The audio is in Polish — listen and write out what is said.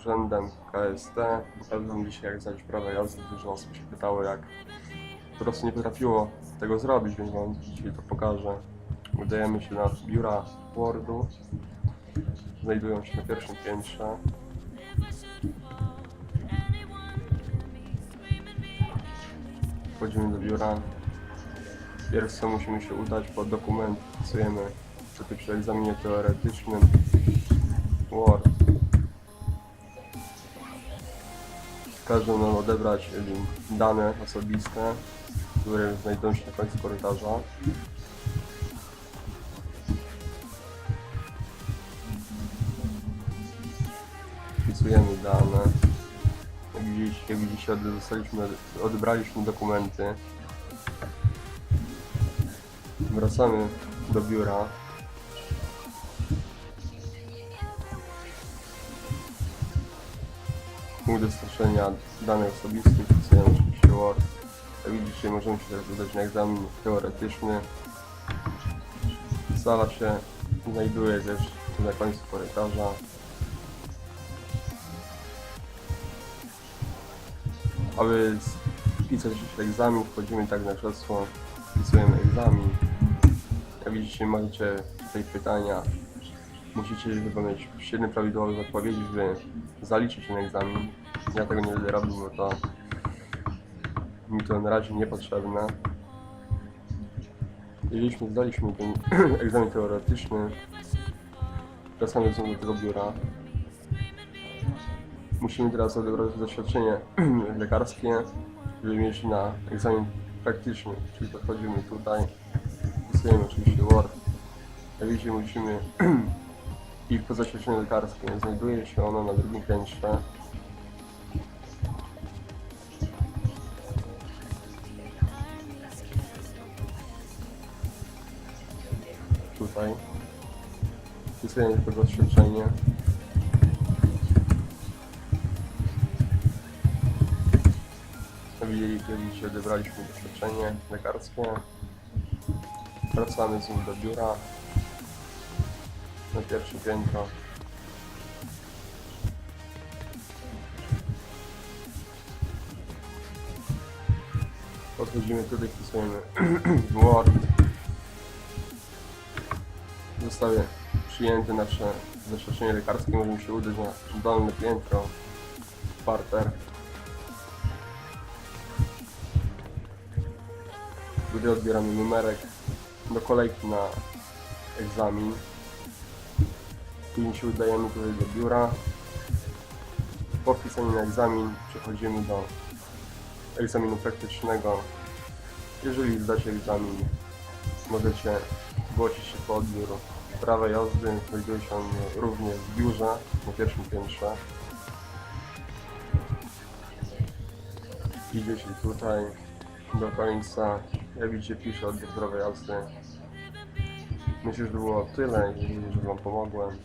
urzędem KST. Pokażę dzisiaj jak zdać prawo jazdy. Dużo osób się pytało jak po prostu nie potrafiło tego zrobić, więc wam dzisiaj to pokażę. Udajemy się na biura Wordu. Znajdują się na pierwszym piętrze. Wchodzimy do biura. Pierwsze musimy się udać po dokument. Wpisujemy wtedy przy egzaminie teoretycznym Word. Każą nam odebrać dane osobiste, które znajdują się na końcu korytarza. Wpisujemy dane. Jak widzicie, jak widzicie dostaliśmy, odebraliśmy dokumenty. Wracamy do biura. Punkt danych osobistych, wpisujemy oczywiście Word. Jak widzicie, możemy się teraz udać na egzamin teoretyczny. Sala się znajduje też na końcu korytarza. Aby wpisać egzamin, wchodzimy tak na krzesło, wpisujemy egzamin. Jak widzicie, macie tutaj pytania. Musicie mieć 7 prawidłowych odpowiedzi, żeby zaliczyć ten egzamin. Ja tego nie będę robił, bo to mi to na razie niepotrzebne. Jeśli zdaliśmy ten egzamin teoretyczny, wracamy znowu do biura. Musimy teraz odebrać doświadczenie lekarskie, żeby mieć na egzamin praktyczny, czyli podchodzimy tutaj, wpisujemy oczywiście Word. Jak widzicie musimy iść po zaświadczeniu lekarskim. Znajduje się ono na drugim piętrze. Tutaj. Wpisujemy. Jak widzicie, jak widzicie, odebraliśmy doświadczenie lekarskie. Wracamy znów do biura. Na pierwsze piętro. Podchodzimy tutaj, wpisujemy Word. Zostały przyjęte nasze zaświadczenie lekarskie. Możemy się udać na dolne piętro. Parter. Gdy odbieramy numerek do kolejki na egzamin. Się udajemy tutaj do biura. Po wpisaniu na egzamin przechodzimy do egzaminu praktycznego. Jeżeli zdacie egzamin, możecie zgłosić się po odbiór prawa jazdy. Znajduje się on również w biurze na pierwszym piętrze. Idziecie tutaj do końca. Jak widzicie, pisze odbiór prawa jazdy. Myślę, że było tyle i że Wam pomogłem.